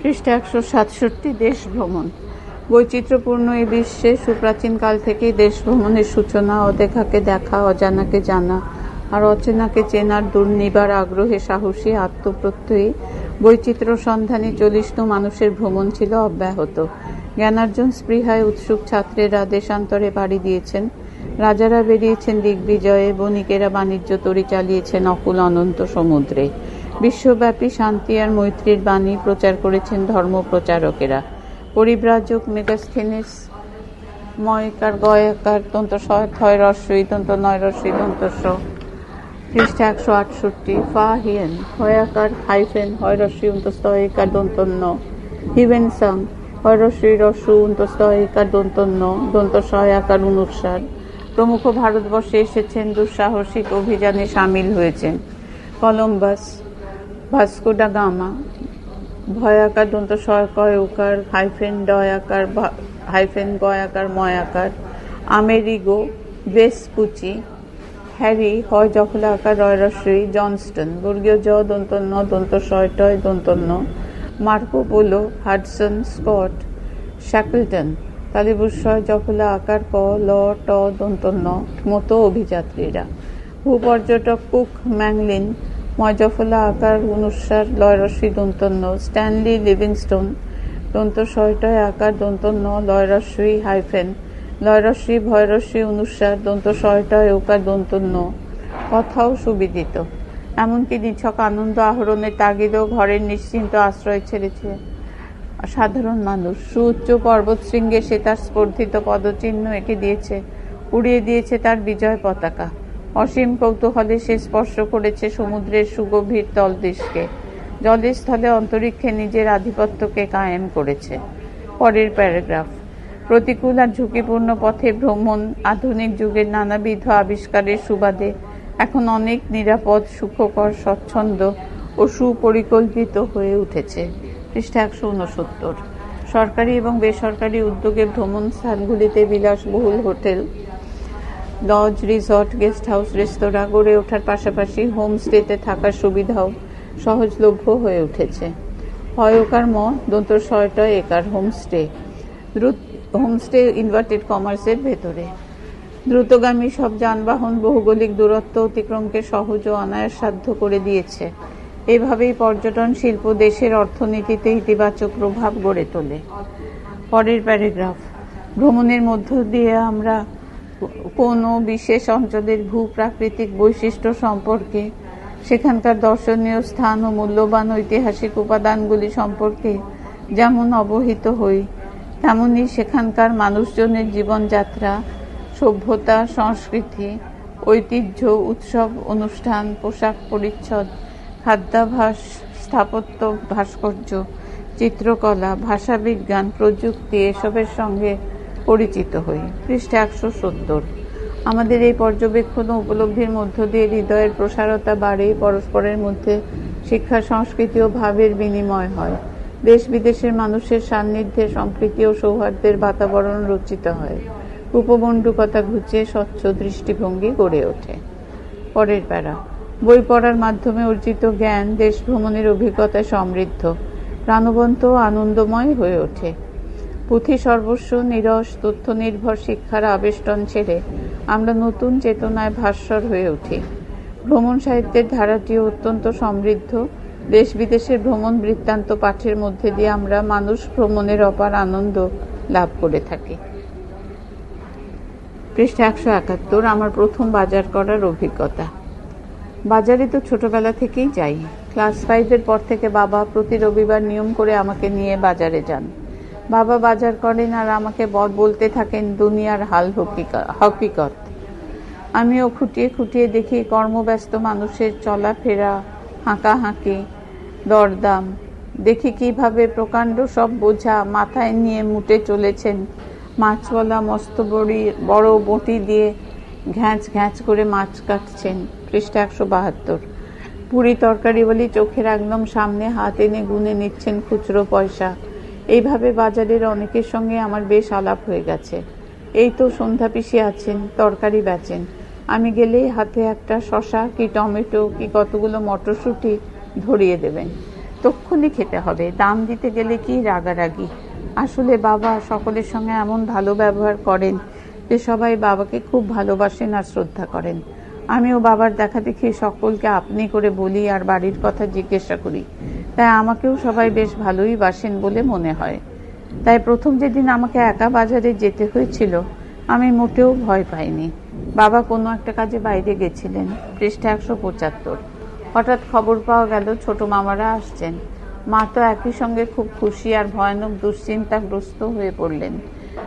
পৃষ্ঠা একশো সাতষট্টি দেশ ভ্রমণ। বৈচিত্র্যপূর্ণ এই বিশ্বে সুপ্রাচীন কাল থেকেই দেশ ভ্রমণের সূচনা, অদেখাকে দেখা, অজানাকে জানা আর অচেনাকে চেনার দুর্নিবার আগ্রহে সাহসী, আত্মপ্রত্যয়ী, বৈচিত্র্য সন্ধানী চলিষ্ণু মানুষের ভ্রমণ ছিল অব্যাহত। জ্ঞানার্জন স্পৃহায় উৎসুক ছাত্রেরা দেশান্তরে পাড়ি দিয়েছেন। রাজারা বেরিয়েছেন দিগ্বিজয়ে, বণিকেরা বাণিজ্য তরি চালিয়েছেন অকুল অনন্ত সমুদ্রে। বিশ্বব্যাপী শান্তি আর মৈত্রীর বাণী প্রচার করেছেন ধর্ম প্রচারকেরা। পরিব্রাজক মেগাস্থেনিস, ময়কার, গয়াকার তন্ত থয় রস্যই তন্ত নয় রস্যই তন্ত স, পৃষ্ঠা একশো আটষট্টি, ফা হিয়েন, হয়াকার হাইফেন হয় রস্যই অন্তস্তয়িকার দন্তন্য হিবেন সাং হয় রস্যই রস্যু অন্তস্তয়িকার দন্তন্য দন্ত সহায়াকার অনুসার প্রমুখ ভারতবর্ষে এসেছেন দুঃসাহসিক অভিযানে সামিল হয়েছেন কলম্বাস। ভাস্কো ডা গামা, ভয়াকার, দন্ত উকার হাইফেন ডয়াকার হাইফেন গয়াকার, ময়াকার, আমেরিগো, ভেসপুচি, হ্যারি, হয় জফলা আকার রয়রশ্রী জনস্টন, বর্গীয় জ দন্তন্য দন্ত শয়টয় দন্তন্য Marco Polo, Hudson, Scott, Shackleton তালিবুস্বয় জফলা আকার ক, ল, ট দন্তন্য মতো অভিযাত্রীরা। ভূপর্যটক কুক ম্যাংলিন ময়জফলা আকার অনুসার লয়রশ্রী দন্তন্য, স্ট্যানলি লিভিংস্টোন, দন্ত ছয়টয় আকার, দন্তন্য লয়রশ্রী হাইফেন লয়রশ্রী ভয়রশ্রী অনুসার দন্ত ছয়টয় ওকার দন্তন্য। কথাও সুবিদিত। এমনকি নিছক আনন্দ আহরণের তাগিদেও ঘরের নিশ্চিন্ত আশ্রয় ছেড়েছে। সাধারণ মানুষ, সুউচ্চ পর্বতশৃঙ্গে সে তার স্পর্ধিত পদচিহ্ন এঁকে দিয়েছে, উড়িয়ে দিয়েছে তার বিজয় পতাকা। অসীম কৌতূহলে সে স্পর্শ করেছে সমুদ্রের সুগভীর তলদেশকে জলস্থলে অন্তরিক্ষে নিজের আধিপত্যকে কায়েম করেছে। পরের প্যারাগ্রাফ। প্রতিকূল আর ঝুঁকিপূর্ণ পথে ভ্রমণ, আধুনিক যুগের নানাবিধ আবিষ্কারের সুবাদে এখন অনেক নিরাপদ, সুখকর, স্বচ্ছন্দ ও সুপরিকল্পিত হয়ে উঠেছে। পৃষ্ঠা একশো উনসত্তর। সরকারি এবং বেসরকারি উদ্যোগে ভ্রমণ স্থানগুলিতে বিলাসবহুল hotel lodge, resort, guest house, রেস্তোরাঁ গড়ে ওঠার পাশাপাশি হোমস্টেতে থাকার সুবিধাও সহজলভ্য হয়ে উঠেছে। হয়কার ম, দন্ত ছয়টা একার হোমস্টে দ্রুত হোমস্টে ইনভার্টেড কমার্সের ভেতরে। দ্রুতগামী সব যানবাহন ভৌগোলিক দূরত্ব অতিক্রমকে সহজ ও অনায়াস সাধ্য করে দিয়েছে। এভাবেই পর্যটন শিল্প দেশের অর্থনীতিতে ইতিবাচক প্রভাব গড়ে তোলে। পরের প্যারাগ্রাফ। ভ্রমণের মধ্য দিয়ে আমরা কোনো বিশেষ অঞ্চলের ভূপ্রাকৃতিক বৈশিষ্ট্য সম্পর্কে, সেখানকার দর্শনীয় স্থান ও মূল্যবান ঐতিহাসিক উপাদানগুলি সম্পর্কে যেমন অবহিত হই, তেমনি সেখানকার মানুষজনের জীবনযাত্রা, সভ্যতা, সংস্কৃতি, ঐতিহ্য, উৎসব, অনুষ্ঠান, পোশাক পরিচ্ছদ, খাদ্যাভাস, স্থাপত্য ভাস্কর্য, চিত্রকলা, ভাষাবিজ্ঞান, প্রযুক্তি এসবের সঙ্গে পরিচিত হই। পৃষ্ঠা একশো সত্তর। আমাদের এই পর্যবেক্ষণ উপলব্ধির মধ্য দিয়ে হৃদয়ের প্রসারতা বাড়ে, পরস্পরের মধ্যে শিক্ষা, সংস্কৃতি ও ভাবের বিনিময় হয়। দেশ বিদেশের মানুষের সান্নিধ্যে সম্প্রীতি ও সৌহার্দ্যের বাতাবরণ রচিত হয়। উপবণ্ডুকতা ঘুচিয়ে স্বচ্ছ দৃষ্টিভঙ্গি গড়ে ওঠে। পরের প্যারা। বই পড়ার মাধ্যমে অর্জিত জ্ঞান দেশ ভ্রমণের অভিজ্ঞতায় সমৃদ্ধ, প্রাণবন্ত ও আনন্দময় হয়ে ওঠে। পুঁথি সর্বস্ব নিরস তথ্য নির্ভর শিক্ষার আবেষ্টন ছেড়ে আমরা নতুন চেতনায় ভাস্বর হয়ে উঠি। ভ্রমণ সাহিত্যের ধারাটিও অত্যন্ত সমৃদ্ধ। দেশ বিদেশের ভ্রমণ বৃত্তান্ত পাঠের মধ্যে দিয়ে আমরা মানুষ ভ্রমণের অপার আনন্দ লাভ করে থাকি। পৃষ্ঠা একশো একাত্তর, আমার প্রথম বাজার করার অভিজ্ঞতা। বাজারে তো ছোটবেলা থেকেই যাই। ক্লাস ফাইভের পর থেকে বাবা প্রতি রবিবার নিয়ম করে আমাকে নিয়ে বাজারে যান। বাবা বাজার করেন আর আমাকে বলতে থাকেন, দুনিয়ার হাল হকিকা- হকিকত। আমিও খুঁটিয়ে খুঁটিয়ে দেখি কর্মব্যস্ত মানুষের চলাফেরা, হাঁকাহাঁকি, দরদাম। দেখি কীভাবে প্রকাণ্ড সব বোঝা মাথায় নিয়ে মুটে চলেছেন। মাছওয়ালা মস্ত বড়ি, বড় বটি দিয়ে ঘ্যাঁচ ঘ্যাঁচ করে মাছ কাটছেন, পৃষ্ঠা একশো বাহাত্তর। পুরি তরকারি বলি চোখের একদম সামনে, হাত এনে গুনে নিচ্ছেন খুচরো পয়সা। এইভাবে বাজারের অনেকের সঙ্গে আমার বেশ আলাপ হয়ে গেছে। এই তো সন্ধ্যা পিসি আছেন, তরকারি বেচেন। আমি গেলেই হাতে একটা শশা, কি টমেটো, কি কতগুলো মটরশুঁটি ধরিয়ে দেবেন। তক্ষুনি খেতে হবে, দাম দিতে গেলে কি রাগারাগি। আসলে বাবা সকলের সঙ্গে এমন ভালো ব্যবহার করেন যে সবাই বাবাকে খুব ভালোবাসেন আর শ্রদ্ধা করেন। আমিও বাবার দেখা দেখি সকলকে আপনি করে বলি আর বাড়ির কথা জিজ্ঞাসা করি। তাই আমাকেও সবাই বেশ ভালোই বাসেন বলে মনে হয়। তাই প্রথম যেদিন আমাকে একা বাজারে যেতে হয়েছিল, আমি মোটেও ভয় পাইনি। বাবা কোনো একটা কাজে বাইরে গেছিলেন, পৃষ্ঠা একশো পঁচাত্তর। হঠাৎ খবর পাওয়া গেল, ছোট মামারা আসছেন। মা তো একই সঙ্গে খুব খুশি আর ভয়ানক দুশ্চিন্তাগ্রস্ত হয়ে পড়লেন।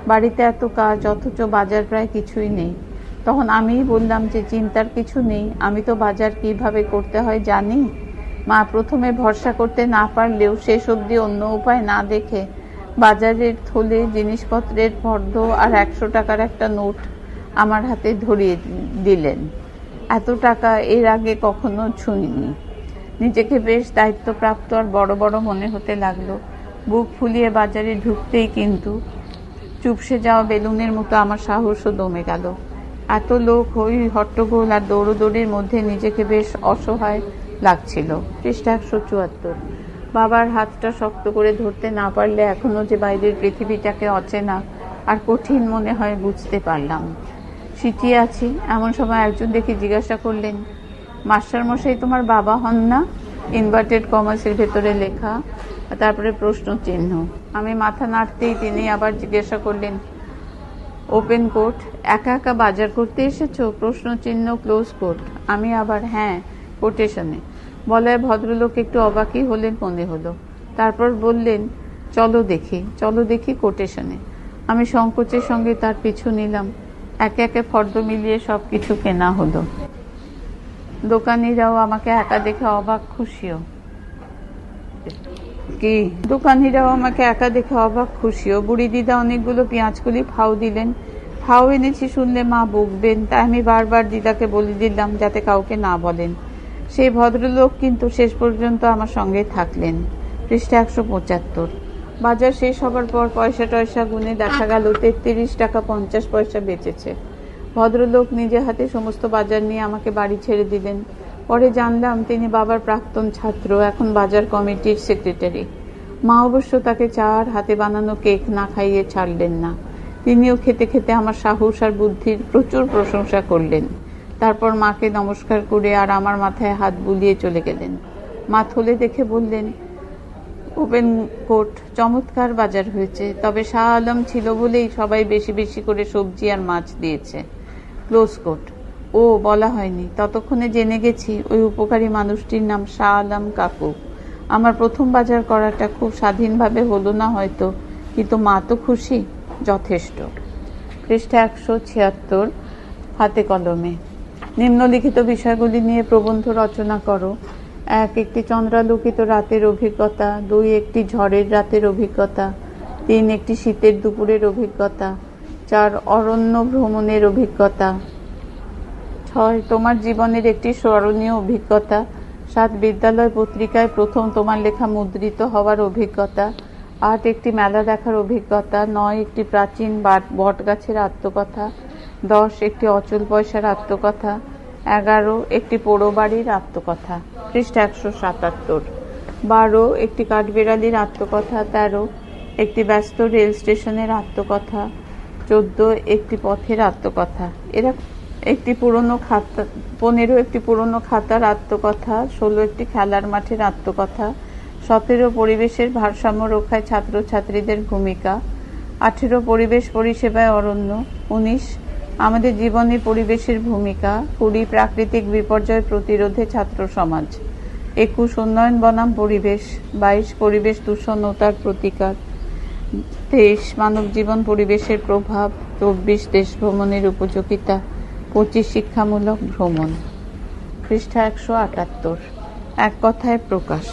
বাড়িতে এত কাজ, অথচ বাজার প্রায় কিছুই নেই। তখন আমিই বললাম যে, চিন্তার কিছু নেই, আমি তো বাজার কীভাবে করতে হয় জানি? মা প্রথমে ভরসা করতে না পারলেও শেষ অবধি অন্য উপায় না দেখে বাজারের থলে, জিনিসপত্রের ফর্দ আর একশো টাকার একটা নোট আমার হাতে ধরিয়ে দিলেন। এত টাকা এর আগে কখনো ছুঁইনি। নিজেকে বেশ দায়িত্বপ্রাপ্ত আর বড় বড় মনে হতে লাগল। বুক ফুলিয়ে বাজারে ঢুকতেই কিন্তু চুপসে যাওয়া বেলুনের মতো আমার সাহসও দমে গেল। এত লোক হই হট্টগোল আর দৌড়োদৌড়ির মধ্যে নিজেকে বেশ অসহায় লাগছিল। পৃষ্ঠা একশো চুয়াত্তর। বাবার হাতটা শক্ত করে ধরতে না পারলে এখনও যে বাইরের পৃথিবীটাকে অচেনা আর কঠিন মনে হয় বুঝতে পারলাম। সিটিয়ে আছি, এমন সময় একজন দেখে জিজ্ঞাসা করলেন, মাস্টার মশাই, তোমার বাবা হন না? ইনভার্টেড কমার্সের ভেতরে লেখা, তারপরে প্রশ্ন চিহ্ন আমি মাথা নাড়তেই তিনি আবার জিজ্ঞাসা করলেন, ওপেন কোর্ট? একা একা বাজার করতে এসেছ? প্রশ্ন চিহ্ন ক্লোজ কোর্ট। আমি আবার হ্যাঁ কোটেশনে। বলায় ভদ্রলোক একটু অবাকই হলেন মনে হলো। তারপর বললেন, চলো দেখি চলো দেখি কোটেশনে। আমি সংকোচের সঙ্গে তার পিছু নিলাম। একে একে ফর্দ মিলিয়ে সব কিছু কেনা হলো। দোকানিরাও আমাকে একা দেখে অবাক, খুশিও। কি? দোকানিরাও আমাকে একা দেখে অবাক, খুশিও। বুড়ি দিদা অনেকগুলো পেঁয়াজগুলি ফাও দিলেন। ফাও এনেছি শুনলে মা বকবেন, তাই আমি বারবার দিদাকে বলে দিলাম, যাতে কাউকে না বলেন। সেই ভদ্রলোক কিন্তু শেষ পর্যন্ত আমার সঙ্গে থাকলেন। পৃষ্ঠা একশো পঁচাত্তর। বাজার শেষ হবার পর পয়সা টয়সা গুনে দেখা গেল তেত্রিশ টাকা পঞ্চাশ পয়সা বেঁচেছে। ভদ্রলোক নিজে হাতে সমস্ত বাজার নিয়ে আমাকে বাড়ি ছেড়ে দিলেন। পরে জানলাম তিনি বাবার প্রাক্তন ছাত্র, এখন বাজার কমিটির সেক্রেটারি। মা অবশ্য তাকে চার হাতে বানানো কেক না খাইয়ে ছাড়লেন না। তিনিও খেতে খেতে আমার সাহস আর বুদ্ধির প্রচুর প্রশংসা করলেন। তারপর মাকে নমস্কার করে আর আমার মাথায় হাত বুলিয়ে চলে গেলেন। মা থলে দেখে বললেন, ওপেন কোর্ট, চমৎকার বাজার হয়েছে। তবে শাহ আলম ছিল বলেই সবাই বেশি বেশি করে সবজি আর মাছ দিয়েছে। Close court. ও, বলা হয়নি। ততক্ষণে জেনে গেছি, ওই উপকারী মানুষটির নাম শাহ আলম কাকু। আমার প্রথম বাজার করাটা খুব স্বাধীনভাবে হলো না হয়তো, কিন্তু মা তো খুশি, যথেষ্ট। পৃষ্ঠা একশো ছিয়াত্তর, হাতে কলমে। নিম্নলিখিত বিষয়গুলি নিয়ে প্রবন্ধ রচনা করো। এক, একটি চন্দ্রালোকিত রাতের অভিজ্ঞতা। দুই, একটি ঝড়ের রাতের অভিজ্ঞতা। তিন, একটি শীতের দুপুরের অভিজ্ঞতা। চার, অরণ্য ভ্রমণের অভিজ্ঞতা। ছয়, তোমার জীবনের একটি স্মরণীয় অভিজ্ঞতা। সাত, বিদ্যালয় পত্রিকায় প্রথম তোমার লেখা মুদ্রিত হওয়ার অভিজ্ঞতা। আট, একটি মেলা দেখার অভিজ্ঞতা। নয়, একটি প্রাচীন বাট- বটগাছের আত্মকথা। দশ, একটি অচল পয়সার আত্মকথা। এগারো, একটি পোড়ো বাড়ির আত্মকথা, পৃষ্ঠা একশো সাতাত্তর। বারো, একটি কাঠবেড়ালির আত্মকথা, তেরো, একটি ব্যস্ত রেল স্টেশনের আত্মকথা, চোদ্দ, একটি পথের আত্মকথা। এরা একটি পুরনো খাতা, পনেরো, একটি পুরনো খাতার আত্মকথা, ষোলো, একটি খেলার মাঠের আত্মকথা, সতেরো, পরিবেশের ভারসাম্য রক্ষায় ছাত্রছাত্রীদের ভূমিকা, আঠেরো, পরিবেশ পরিষেবায় অরণ্য, উনিশ আমাদের জীবনে পরিবেশের ভূমিকা, কুড়ি প্রাকৃতিক বিপর্যয় প্রতিরোধে ছাত্র সমাজ, একুশ উন্নয়ন বনাম পরিবেশ, বাইশ পরিবেশ দূষণ ও তার প্রতিকার, তেইশ মানব জীবন পরিবেশের প্রভাব, চব্বিশ দেশ ভ্রমণের উপযোগিতা, পঁচিশ শিক্ষামূলক ভ্রমণ। পৃষ্ঠা একশো আটাত্তর। এক কথায় প্রকাশ।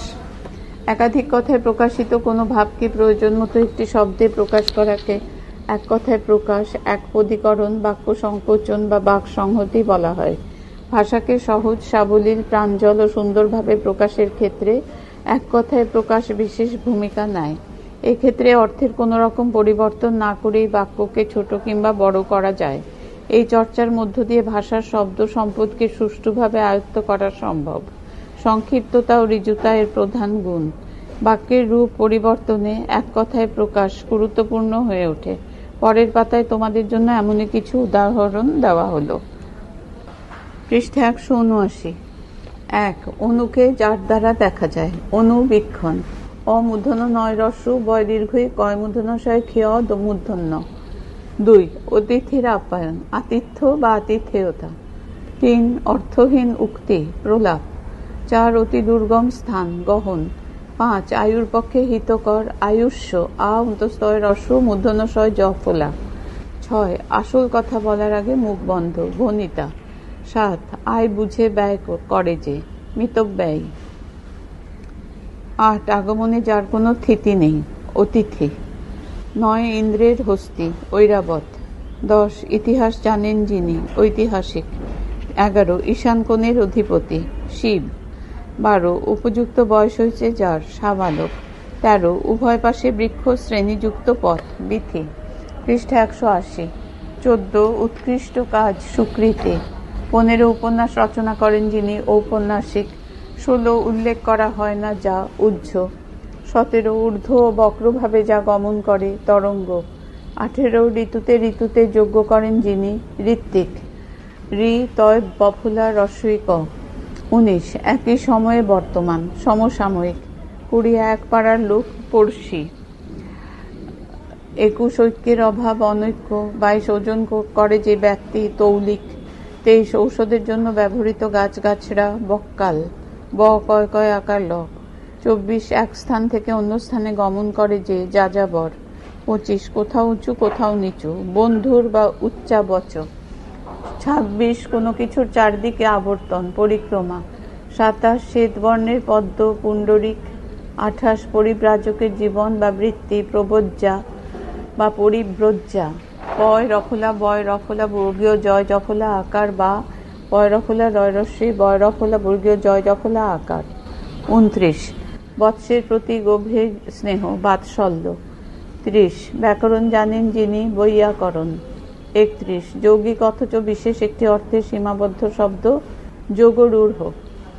একাধিক কথায় প্রকাশিত কোনো ভাবকে প্রয়োজন মতো একটি শব্দে প্রকাশ করাকে এক কথায় প্রকাশ, এক পদীকরণ বাক্য সংকোচন বা বাক সংহতি বলা হয়। ভাষাকে সহজ, সাবলীল, প্রাঞ্জল ও সুন্দরভাবে প্রকাশের ক্ষেত্রে এক কথায় প্রকাশ বিশেষ ভূমিকা নেয়। এক্ষেত্রে অর্থের কোনো রকম পরিবর্তন না করেই বাক্যকে ছোট কিংবা বড় করা যায়। এই চর্চার মধ্য দিয়ে ভাষার শব্দ সম্পদকে সুষ্ঠুভাবে আয়ত্ত করা সম্ভব। সংক্ষিপ্ততা ও ঋজুতা এর প্রধান গুণ। বাক্যের রূপ পরিবর্তনে এক কথায় প্রকাশ গুরুত্বপূর্ণ হয়ে ওঠে। পরের পাতায় তোমাদের জন্য এমনই কিছু উদাহরণ দেওয়া হলো। পৃষ্ঠা একশো উনআশি। এক অণুকে যার দ্বারা দেখা যায়। অনুবীক্ষণ অমূর্ধন নয় রস্য, বয় দীর্ঘই কয় মূর্ধনশয় ক্ষয় মূর্ধন্য দুই, অতিথির আপ্যায়ন, আতিথ্য বা আতিথেয়তা। তিন, অর্থহীন উক্তি, প্রলাপ। চার, অতি দুর্গম স্থান, গহন। পাঁচ, আয়ুর পক্ষে হিতকর, আয়ুষ্য, আ অন্তস্তয় রস্য মূর্ধনশয় জ ফোলা ছয়, আসল কথা বলার আগে মুখ বন্ধ ভনিতা সাত, আয় বুঝে ব্যয় করে যে, মিতব্যয়। আট, আগমনে যার কোনো থিতি নেই, অতিথি। নয়, ইন্দ্রের হস্তি, ঐরাবত। দশ, ইতিহাস জানেন যিনি, ঐতিহাসিক। এগারো, ঈশান কোণের অধিপতি, শিব। বারো, উপযুক্ত বয়স হয়েছে যার সাবালক তেরো, উভয় পাশে বৃক্ষ শ্রেণীযুক্ত পথ, বিথি। পৃষ্ঠা একশো আশি। চোদ্দ, উৎকৃষ্ট কাজ, সুকৃতি। পনেরো, উপন্যাস রচনা করেন যিনি ঔপন্যাসিক। ষোলো, উল্লেখ করা হয় না যা উজ্জ সতেরো, ঊর্ধ্ব ও বক্রভাবে যা গমন করে, তরঙ্গ। আঠেরো, ঋতুতে ঋতুতে যোগ্য করেন যিনি ঋত্বিক। ঋ, তয়, বফুলা রস্বইক উনিশ, একই সময়ে বর্তমান, সমসাময়িক। কুড়িয়া এক পাড়ার লোক পড়শি। একুশ ঐক্যের অভাব, অনৈক্য, বাইশ ওজন করে যে ব্যক্তি তৌলিক, তেইশ ঔষধের জন্য ব্যবহৃত গাছগাছরা বক্কাল, ব কয় কয় আকার ল চব্বিশ এক স্থান থেকে অন্য স্থানে গমন করে যে যাযাবর। পঁচিশ, কোথাও উঁচু, কোথাও নিচু, বন্ধুর বা উচ্চাবচ ছাব্বিশ কোনো কিছুর চারদিকে আবর্তন, পরিক্রমা। সাতাশ শ্বেতবর্ণের পদ্ম, পুণ্ডরিক। আঠাশ পরিব্রাজকের জীবন বা বৃত্তি, প্রবজ্জা বা পরিব্রজ্জা। পয় রফলা বয় রফলা বর্গীয় জয় জফলা আকার বা পয় রফলা রয় রশ্মি বয় রফলা বর্গীয় জয় জফলা আকার। উনত্রিশ, বৎসের প্রতি গভীর স্নেহ, বাৎসল্য। ত্রিশ, ব্যাকরণ জানেন যিনি বৈয়াকরণ। একত্রিশ। যৌগিক অথচ বিশেষ একটি অর্থে সীমাবদ্ধ শব্দ, যোগরূঢ়।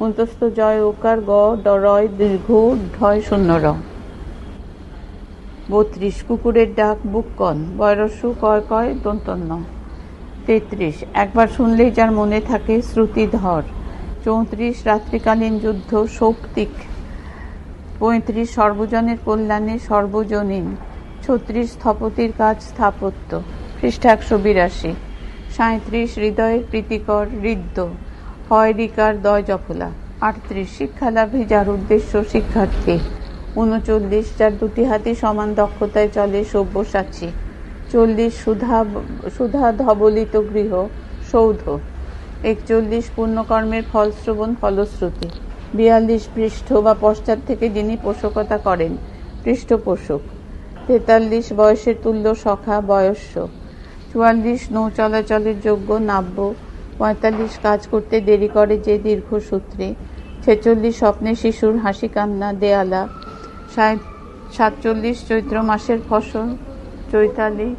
অন্তস্থ জয় ওকার গ ড রয় দীর্ঘ, ঢয়, শূন্য, র। বত্রিশ, কুকুরের ডাক বুককন বয়রস্যু কয় কয়, দন্তন্য। তেত্রিশ, একবার শুনলেই যার মনে থাকে শ্রুতিধর চৌত্রিশ, রাত্রিকালীন যুদ্ধ, শৌক্তিক। পঁয়ত্রিশ, সর্বজনের কল্যাণে সর্বজনীন। ছত্রিশ, স্থপতির কাজ স্থাপত্য। পৃষ্ঠা একশো বিরাশি। সাঁত্রিশ হৃদয়ের প্রীতিকর, হৃদ্য। হয় রিকার দয় জফলা। আটত্রিশ, শিক্ষালাভে যার উদ্দেশ্য শিক্ষার্থী। উনচল্লিশ, যার দুটি হাতি সমান দক্ষতায় চলে সব্যসাচী। চল্লিশ, সুধা সুধা ধবলিত গৃহ, সৌধ। একচল্লিশ, পুণ্যকর্মের ফলশ্রবণ, ফলশ্রুতি। বিয়াল্লিশ, পৃষ্ঠ বা পশ্চাৎ থেকে যিনি পোষকতা করেন, পৃষ্ঠপোষক। তেতাল্লিশ, বয়সের তুল্য সখা, বয়স্য। চুয়াল্লিশ, নৌ চলাচলের যোগ্য, নাব্য, পঁয়তাল্লিশ কাজ করতে দেরি করে যে দীর্ঘ সূত্রে। ছেচল্লিশ স্বপ্নে শিশুর হাসি কান্না, দেয়ালা সাতচল্লিশ চৈত্র মাসের ফসল, চৈতালি,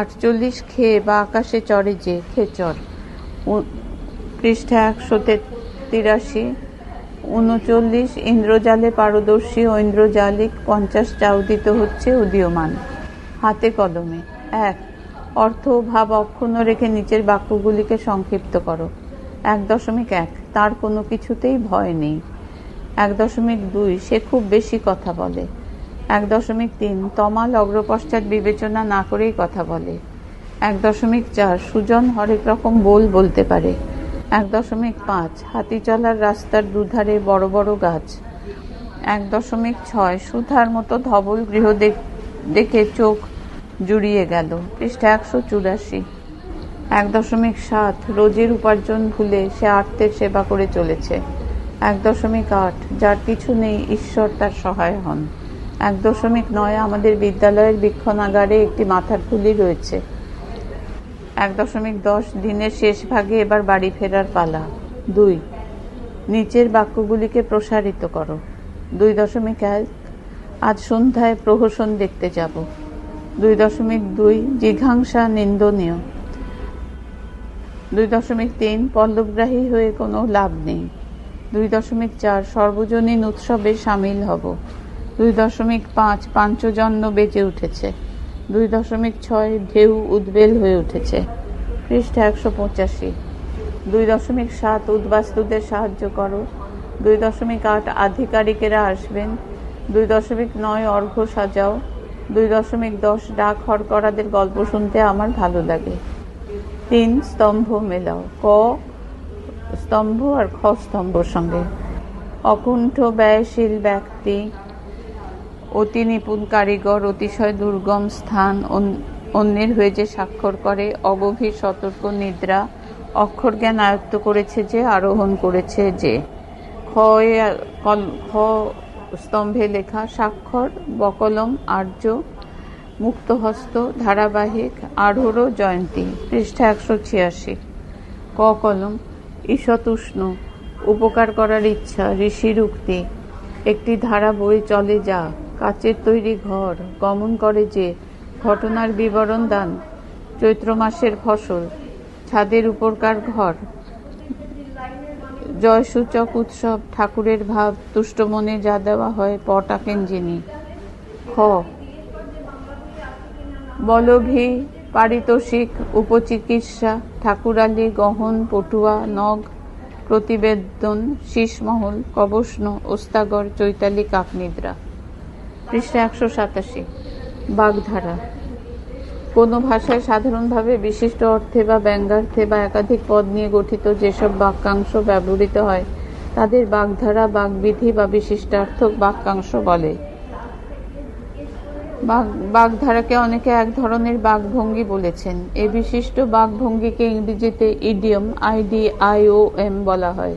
আটচল্লিশ খেয়ে বা আকাশে চড়ে যে খেচর। পৃষ্ঠা একশো তিরাশি, উনচল্লিশ ইন্দ্রজালে পারদর্শী ও ইন্দ্রজালিক পঞ্চাশ চাউদিত হচ্ছে উদীয়মান। হাতে কলমে, এক অর্থ ভাব অক্ষুণ্ণ রেখে নিচের বাক্যগুলিকে সংক্ষিপ্ত করো। এক দশমিক এক, তার কোনো কিছুতেই ভয় নেই। এক দশমিক দুই, সে খুব বেশি কথা বলে। এক দশমিক তিন, তমাল অগ্রপশ্চাৎ বিবেচনা না করেই কথা বলে। এক দশমিক চার, সুজন হরেক রকম বোল বলতে পারে। এক দশমিক পাঁচ, হাতি চলার রাস্তার দুধারে বড় বড় গাছ। এক দশমিক ছয়, সুধার মতো ধবল গৃহ দেখ- চোখ জুড়িয়ে গেল। পৃষ্ঠা একশো চুরাশি। এক দশমিক সাত রোজের উপার্জন ভুলে সে আর্তের সেবা করে চলেছে। এক দশমিক আট, যার কিছু নেই, ঈশ্বর তার সহায় হন। এক দশমিক নয়, আমাদের বিদ্যালয়ের বীক্ষণাগারে একটি মাথার খুলি রয়েছে। এক দশমিক দশ, দিনের শেষ ভাগে এবার বাড়ি ফেরার পালা। দুই, নিচের বাক্যগুলিকে প্রসারিত করো। দুই দশমিক এক, আজ সন্ধ্যায় প্রহসন দেখতে যাব। দুই দশমিক দুই জিঘাংসা নিন্দনীয়। দুই দশমিক তিন পল্লবগ্রাহী হয়ে কোনো লাভ নেই। দুই দশমিক চার সর্বজনীন উৎসবে সামিল হব। দুই দশমিক পাঁচ পাঞ্চজন্য বেঁচে উঠেছে। দুই দশমিক ছয় ঢেউ উদ্বেল হয়ে উঠেছে। পৃষ্ঠা একশো পঁচাশি। দুই দশমিক সাত উদ্বাস্তুদের সাহায্য করো। দুই দশমিক আট আধিকারিকেরা আসবেন। দুই দশমিক নয় অর্ঘ্য সাজাও। দুই দশমিক দশ ডাক হরকরাদের গল্প শুনতে আমার ভালো লাগে। তিন, স্তম্ভ মেলাও। ক, স্তম্ভ আর খ স্তম্ভর সঙ্গে। অকুণ্ঠ ব্যয়শীল ব্যক্তি, অতি নিপুণ কারিগর, অতিশয় দুর্গম স্থান, অন- অন্যের হয়ে যে স্বাক্ষর করে, অগভীর সতর্ক নিদ্রা, অক্ষর জ্ঞান আয়ত্ত করেছে যে, আরোহণ করেছে যে। খ স্তম্ভে লেখা, স্বাক্ষর, বকলম, আর্য, মুক্তহস্ত, ধারাবাহিক আঢ়োরো জয়ন্তী, পৃষ্ঠা একশো ছিয়াশি। ক কলম ঈশতুষ্ণ উপকার করার ইচ্ছা ঋষির উক্তি একটি ধারা বই চলে যা, কাচের তৈরি ঘর, গমন করে যে, ঘটনার বিবরণ দান, চৈত্র মাসের ফসল, ছাদের উপরকার ঘর জয়সূচক উৎসব ঠাকুরের ভাব তুষ্ট মনে যা দেওয়া হয় পটাকেন যিনি। খ। বলভি পারিতোষিক উপচিকিৎসা, ঠাকুরালি গহন, পটুয়া, নগ, প্রতিবেদন, শীষমহল, কবষ্ণ ওস্তাগর চৈতালি, কাকনিদ্রা। পৃষ্ঠা একশো সাতাশি। বাগধারা। কোনো ভাষায় সাধারণভাবে বিশিষ্ট অর্থে বা ব্যঙ্গার্থে বা একাধিক পদ নিয়ে গঠিত যেসব বাক্যাংশ ব্যবহৃত হয়, তাদের বাগধারা, বাগবিধি বা বিশিষ্টার্থক বাক্যাংশ বলে। বাগ- বাগধারাকে অনেকে এক ধরনের বাগভঙ্গি বলেছেন। এই বিশিষ্ট বাগভঙ্গিকে ইংরেজিতে ইডিয়ম আইডি আইওএম বলা হয়।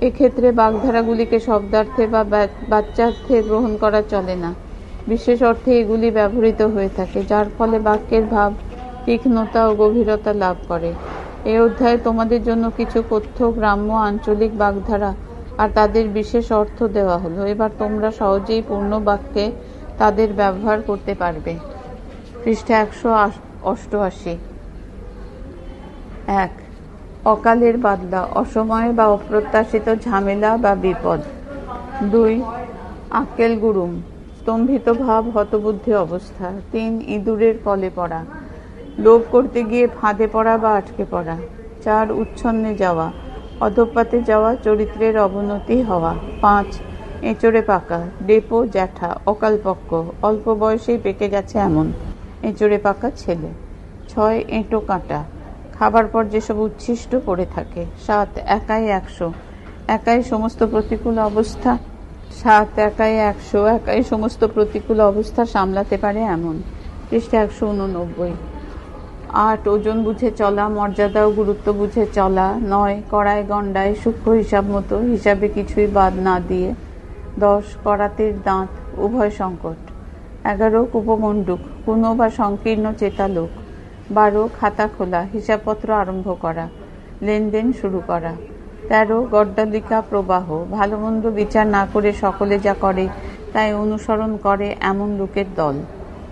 এক্ষেত্রে বাগধারাগুলিকে শব্দার্থে বা বা- বাচ্যার্থে গ্রহণ করা চলে না। বিশেষ অর্থে এগুলি ব্যবহৃত হয়ে থাকে, যার ফলে বাক্যের ভাব, তীক্ষ্ণতা ও গভীরতা লাভ করে। এই অধ্যায়ে তোমাদের জন্য কিছু কথ্য, গ্রাম্য, আঞ্চলিক বাগধারা আর তাদের বিশেষ অর্থ দেওয়া হলো। এবার তোমরা সহজেই পূর্ণ বাক্যে তাদের ব্যবহার করতে পারবে। পৃষ্ঠা একশো অষ্টআশি। এক, অকালের বাদলা, অসময়ে বা অপ্রত্যাশিত ঝামেলা বা বিপদ। দুই, আক্কেল গুরুম। স্তম্ভিত ভাব হতবুদ্ধি অবস্থা। তিন ইঁদুরের কলে পড়া। লোভ করতে গিয়ে ফাঁদে পড়া বা আটকে পড়া। চার, উচ্ছন্নে যাওয়া। অধপাতে যাওয়া, চরিত্রের অবনতি হওয়া। পাঁচ, এঁচড়ে পাকা। ডেপো জ্যাঠা। অকালপক্ষ অল্প বয়সেই পেকে গেছে এমন। এঁচড়ে পাকা ছেলে। ছয়, এঁটো কাঁটা। খাবার পর যেসব উচ্ছিষ্ট পড়ে থাকে। সাত, একাই একশো। একাই সমস্ত প্রতিকূল অবস্থা। সাত একাই, একশো একাই সমস্ত প্রতিকূল অবস্থা সামলাতে পারে এমন। পৃষ্ঠা একশো উননব্বই। আট, ওজন বুঝে চলা, মর্যাদা ও গুরুত্ব বুঝে চলা, নয়, কড়ায় গন্ডায় সূক্ষ্ম হিসাব মতো, হিসাবে কিছুই বাদ না দিয়ে, দশ করাতের দাঁত, উভয় সংকট। এগারো, কুপমণ্ডুক, কোনো বা সংকীর্ণ চেতা লোক। বারো, খাতা খোলা, হিসাবপত্র আরম্ভ করা, লেনদেন শুরু করা। তেরো, গড্ডালিকা, প্রবাহ। ভালো মন্দ বিচার না করে সকলে যা করে, তাই অনুসরণ করে এমন লোকের দল।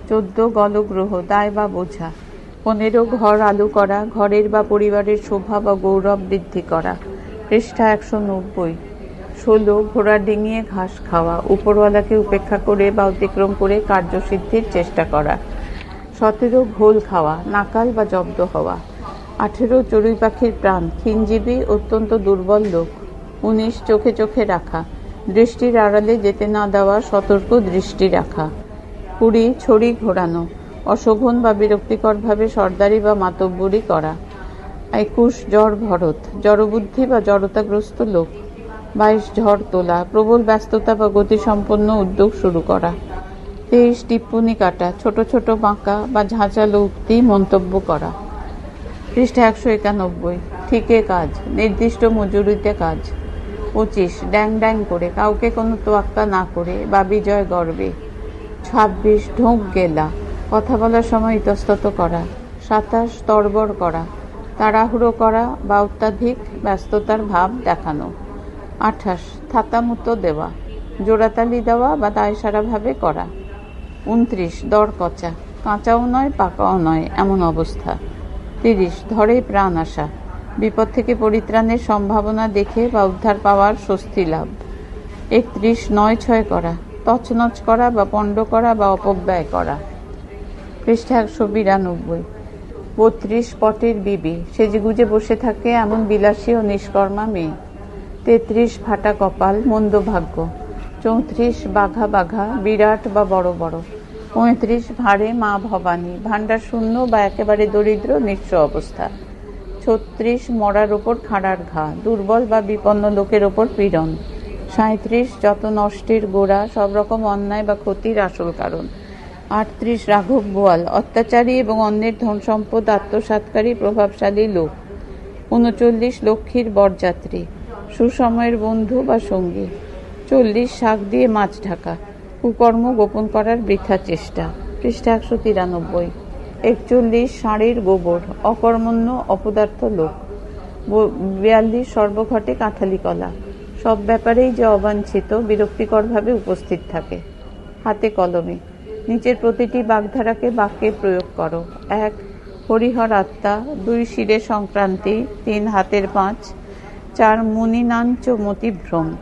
চোদ্দ, গলগ্রহ, দায় বা বোঝা। পনেরো, ঘর আলু করা, ঘরের বা পরিবারের শোভা বা গৌরব বৃদ্ধি করা। পৃষ্ঠা একশো নব্বই। ষোলো, ঘোড়া ডিঙিয়ে ঘাস খাওয়া, উপরওয়ালাকে উপেক্ষা করে বা অতিক্রম করে কার্যসিদ্ধির চেষ্টা করা। সতেরো, ঘোল খাওয়া, নাকাল বা জব্দ হওয়া। আঠেরো চড়ুই পাখির প্রাণ, ক্ষীণজীবী, অত্যন্ত দুর্বল লোক। উনিশ চোখে চোখে রাখা। দৃষ্টির আড়ালে যেতে না দেওয়া, সতর্ক দৃষ্টি রাখা। কুড়ি ছড়ি ঘোরানো। অশোভন বা বিরক্তিকরভাবে সর্দারি বা মাতব্বরি করা। একুশ জ্বর ভরত। জড়বুদ্ধি বা জড়তাগ্রস্ত লোক। বাইশ ঝড় তোলা। প্রবল ব্যস্ততা বা গতিসম্পন্ন উদ্যোগ শুরু করা। তেইশ টিপ্পনি কাটা। ছোট ছোট বাঁকা বা ঝাঁচালো উক্তি মন্তব্য করা। পৃষ্ঠা একশো একানব্বই। ঠিকে কাজ, নির্দিষ্ট মজুরিতে কাজ। পঁচিশ, ড্যাং ড্যাং করে, কাউকে কোনো তোয়াক্কা না করে, বা বিজয় গর্বে। ছাব্বিশ, ঢোক গেলা কথা বলার সময় ইতস্তত করা। সাতাশ, তরবর করা, তাড়াহুড়ো করা বা অত্যাধিক ব্যস্ততার ভাব দেখানো। আঠাশ, থাতামুতো দেওয়া, জোড়াতালি দেওয়া বা দায়সারাভাবে করা। উনত্রিশ দর কচা কাঁচাও নয়, পাকাও নয়, এমন অবস্থা। তিরিশ ধরে প্রাণ আসা। বিপদ থেকে পরিত্রাণের সম্ভাবনা দেখে বা উদ্ধার পাওয়ার স্বস্তি লাভ। একত্রিশ, নয় ছয় করা, তছনছ করা বা পণ্ড করা বা অপব্যয় করা। পৃষ্ঠা একশো বিরানব্বই। বত্রিশ, পটের বিবি সেজেগুজে বসে থাকে এমন বিলাসী ও নিষ্কর্মা মেয়ে। তেত্রিশ, ফাটা কপাল, মন্দ ভাগ্য। চৌত্রিশ, বাঘা বাঘা, বিরাট বা বড় বড়। পঁয়ত্রিশ ভাঁড়ে মা ভবানী। ভাণ্ডার শূন্য বা একেবারে দরিদ্র, নিঃস্ব অবস্থা। ছত্রিশ মরার ওপর খাড়ার ঘা, দুর্বল বা বিপন্ন লোকের ওপর পীড়ন। সাঁত্রিশ যত নষ্টের গোড়া, সব রকম অন্যায় বা ক্ষতির আসল কারণ। আটত্রিশ রাঘব বোয়াল অত্যাচারী এবং অন্যের ধন সম্পদ আত্মসাৎকারী, প্রভাবশালী লোক। উনচল্লিশ লক্ষ্মীর বরযাত্রী, সুসময়ের বন্ধু বা সঙ্গী। চল্লিশ শাক দিয়ে মাছ ঢাকা। কুকর্ম গোপন করার বৃথা চেষ্টা। পৃষ্ঠা একশো তিরানব্বই। একচল্লিশ ষাঁড়ের গোবর, অকর্মণ্য, অপদার্থ লোক। বিয়াল্লিশ সর্বঘটে কাঁঠালি কলা। সব ব্যাপারেই যে অবাঞ্ছিত, বিরক্তিকরভাবে উপস্থিত থাকে। হাতে কলমে। নিচের প্রতিটি বাগধারাকে বাক্যে প্রয়োগ করো। এক, হরিহর আত্মা। দুই, শিরে সংক্রান্তি। তিন, হাতের পাঁচ। চার, মুনিনাঞ্চ মতিভ্রম।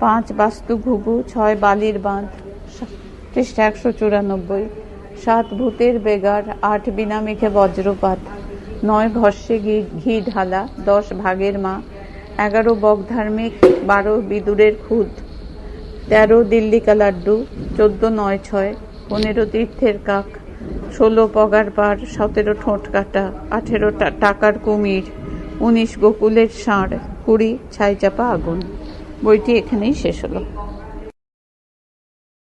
পাঁচ বাস্তু ঘুঘু ছয়, বালির বাঁধ। পৃষ্ঠা একশো চুরানব্বই, সাত ভূতের বেগার, আট বিনা মেঘে বজ্রপাত, নয় ভস্যে ঘি ঘি ঢালা, দশ ভাগের মা, এগারো বক ধার্মিক বারো বিদুরের খুদ তেরো দিল্লিকা লাড্ডু, চোদ্দ নয় ছয়, পনেরো তীর্থের কাক, ষোলো পগার পার, সতেরো ঠোঁট কাটা, আঠেরো টাকার কুমির, উনিশ গোকুলের ষাঁড়, কুড়ি ছাই চাপা আগুন। বইটি এখানেই শেষ হলো।